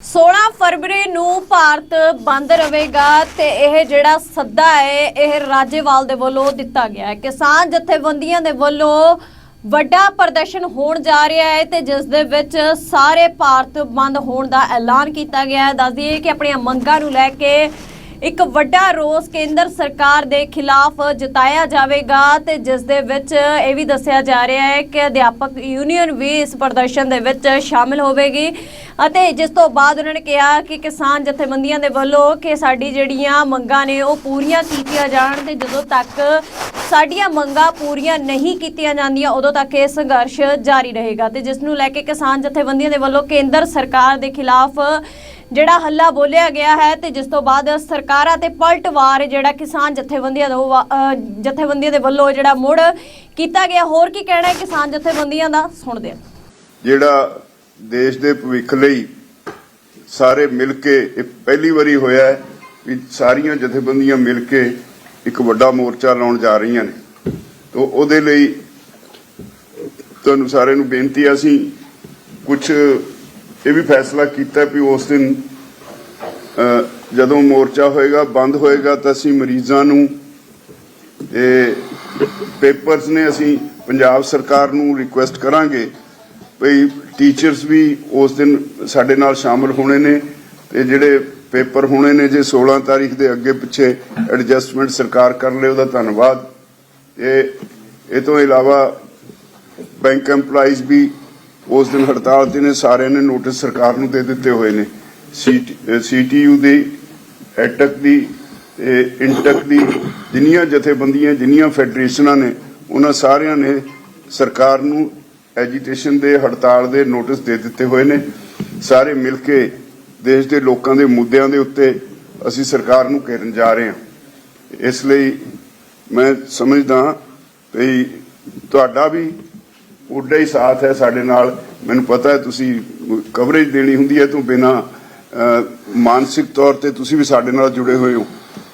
16 ਫਰਵਰੀ ਨੂੰ ਭਾਰਤ ਬੰਦ ਰਹੇਗਾ ਤੇ ਇਹ ਜਿਹੜਾ ਸੱਦਾ ਹੈ, ਇਹ ਰਾਜੇਵਾਲ ਦੇ ਵੱਲੋਂ ਦਿੱਤਾ ਗਿਆ ਹੈ। ਕਿਸਾਨ ਜਥੇਬੰਦੀਆਂ ਦੇ ਵੱਲੋਂ ਵੱਡਾ ਪ੍ਰਦਰਸ਼ਨ ਹੋਣ ਜਾ ਰਿਹਾ ਹੈ ਤੇ ਜਿਸ ਦੇ ਵਿੱਚ ਸਾਰੇ ਭਾਰਤ ਬੰਦ ਹੋਣ ਦਾ ਐਲਾਨ ਕੀਤਾ ਗਿਆ ਹੈ। ਦੱਸ ਕਿ ਆਪਣੀਆਂ ਮੰਗਾਂ ਨੂੰ ਲੈ ਕੇ ਇੱਕ ਵੱਡਾ ਰੋਸ ਕੇਂਦਰ ਸਰਕਾਰ ਦੇ ਖਿਲਾਫ ਜਤਾਇਆ ਜਾਵੇਗਾ ਤੇ ਜਿਸ ਦੇ ਵਿੱਚ ਇਹ ਵੀ ਦੱਸਿਆ ਜਾ ਰਿਹਾ ਹੈ ਕਿ ਅਧਿਆਪਕ ਯੂਨੀਅਨ ਵੀ ਇਸ ਪ੍ਰਦਰਸ਼ਨ ਦੇ ਵਿੱਚ ਸ਼ਾਮਿਲ ਹੋਵੇਗੀ ਅਤੇ ਜਿਸ ਤੋਂ ਬਾਅਦ ਉਹਨਾਂ ਨੇ ਕਿਹਾ ਕਿ ਕਿਸਾਨ ਜਥੇਬੰਦੀਆਂ ਦੇ ਵੱਲੋਂ ਕਿ ਸਾਡੀ ਜਿਹੜੀਆਂ ਮੰਗਾਂ ਨੇ ਉਹ ਪੂਰੀਆਂ ਕੀਤੀਆਂ ਜਾਣ ਤੇ ਜਦੋਂ ਤੱਕ ਸਾਡੀਆਂ ਮੰਗਾਂ ਪੂਰੀਆਂ ਨਹੀਂ ਕੀਤੀਆਂ ਜਾਂਦੀਆਂ, ਉਦੋਂ ਤੱਕ ਇਹ ਸੰਘਰਸ਼ ਜਾਰੀ ਰਹੇਗਾ। ਤੇ ਜਿਸ ਨੂੰ ਲੈ ਕੇ ਕਿਸਾਨ ਜਥੇਬੰਦੀਆਂ ਦੇ ਵੱਲੋਂ ਕੇਂਦਰ ਸਰਕਾਰ ਦੇ ਖਿਲਾਫ ਜਿਹੜਾ ਹੱਲਾ ਬੋਲਿਆ ਗਿਆ ਹੈ ਤੇ ਜਿਸ ਤੋਂ ਬਾਅਦ ਸਰਕਾਰਾਂ ਤੇ ਪਲਟਵਾਰ ਜਿਹੜਾ ਕਿਸਾਨ ਜਥੇਬੰਦੀਆਂ ਦਾ ਜਥੇਬੰਦੀਆਂ ਦੇ ਵੱਲੋਂ ਜਿਹੜਾ ਮੁੜ ਕੀਤਾ ਗਿਆ, ਹੋਰ ਕੀ ਕਹਿਣਾ ਹੈ ਕਿਸਾਨ ਜਥੇਬੰਦੀਆਂ ਦਾ? ਸੁਣਦੇ ਹਾਂ। ਜਿਹੜਾ ਦੇਸ਼ ਦੇ ਭਵਿੱਖ ਲਈ ਸਾਰੇ ਮਿਲ ਕੇ ਇਹ ਪਹਿਲੀ ਵਾਰੀ ਹੋਇਆ ਹੈ ਵੀ ਸਾਰੀਆਂ ਜਥੇਬੰਦੀਆਂ ਮਿਲ ਕੇ ਇੱਕ ਵੱਡਾ ਮੋਰਚਾ ਲਾਉਣ ਜਾ ਰਹੀਆਂ ਨੇ। ਤੋਂ ਉਹਦੇ ਲਈ ਤੁਹਾਨੂੰ ਸਾਰਿਆਂ ਨੂੰ ਬੇਨਤੀ ਆ ਅਸੀਂ ਕੁਝ ਇਹ ਵੀ ਫੈਸਲਾ ਕੀਤਾ ਵੀ ਉਸ ਦਿਨ ਜਦੋਂ ਮੋਰਚਾ ਹੋਏਗਾ, ਬੰਦ ਹੋਏਗਾ, ਤਾਂ ਅਸੀਂ ਮਰੀਜ਼ਾਂ ਨੂੰ ਇਹ ਪੇਪਰਸ ਨੇ ਅਸੀਂ ਪੰਜਾਬ ਸਰਕਾਰ ਨੂੰ ਰਿਕੁਐਸਟ ਕਰਾਂਗੇ ਭਈ ਟੀਚਰਸ ਵੀ ਉਸ ਦਿਨ ਸਾਡੇ ਨਾਲ ਸ਼ਾਮਲ ਹੋਣੇ ਨੇ ਤੇ ਜਿਹੜੇ ਪੇਪਰ ਹੋਣੇ ਨੇ ਜੇ 16 ਤਾਰੀਖ ਦੇ ਅੱਗੇ ਪਿੱਛੇ ਐਡਜਸਟਮੈਂਟ ਸਰਕਾਰ ਕਰ ਲੇ ਉਹਦਾ ਧੰਨਵਾਦ। ਇਹ ਇਹ ਤੋਂ ਇਲਾਵਾ ਬੈਂਕ EMPLOYEES ਵੀ ਉਸ ਦਿਨ ਹੜਤਾਲ ਤੇ ਨੇ ਸਾਰਿਆਂ ਨੇ ਨੋਟਿਸ ਸਰਕਾਰ ਨੂੰ ਦੇ ਦਿੱਤੇ ਹੋਏ ਨੇ। ਸੀਟੀਯੂ ਦੀ ਐਟਕ ਦੀ ਤੇ ਇੰਟਕ ਦੀ ਜਿੰਨੀਆਂ ਜਥੇਬੰਦੀਆਂ, ਜਿੰਨੀਆਂ ਫੈਡਰੇਸ਼ਨਾਂ ਨੇ, ਉਹਨਾਂ ਸਾਰਿਆਂ ਨੇ ਸਰਕਾਰ ਨੂੰ ਐਜੀਟੇਸ਼ਨ ਦੇ, ਹੜਤਾਲ ਦੇ ਨੋਟਿਸ ਦੇ ਦਿੱਤੇ ਹੋਏ ਨੇ। ਸਾਰੇ ਮਿਲ ਕੇ ਦੇਸ਼ ਦੇ ਲੋਕਾਂ ਦੇ ਮੁੱਦਿਆਂ ਦੇ ਉੱਤੇ ਅਸੀਂ ਸਰਕਾਰ ਨੂੰ ਘੇਰਨ ਜਾ ਰਹੇ ਹਾਂ। ਇਸ ਲਈ ਮੈਂ ਸਮਝਦਾ ਵੀ ਤੁਹਾਡਾ ਵੀ ਉੱਡਾ ਹੀ ਸਾਥ ਹੈ ਸਾਡੇ ਨਾਲ। ਮੈਨੂੰ ਪਤਾ ਹੈ ਤੁਸੀਂ ਕਵਰੇਜ ਦੇਣੀ ਹੁੰਦੀ ਹੈ, ਤੋਂ ਬਿਨਾ ਮਾਨਸਿਕ ਤੌਰ ਤੇ ਤੁਸੀਂ ਵੀ ਸਾਡੇ ਨਾਲ ਜੁੜੇ ਹੋਏ ਹੋ।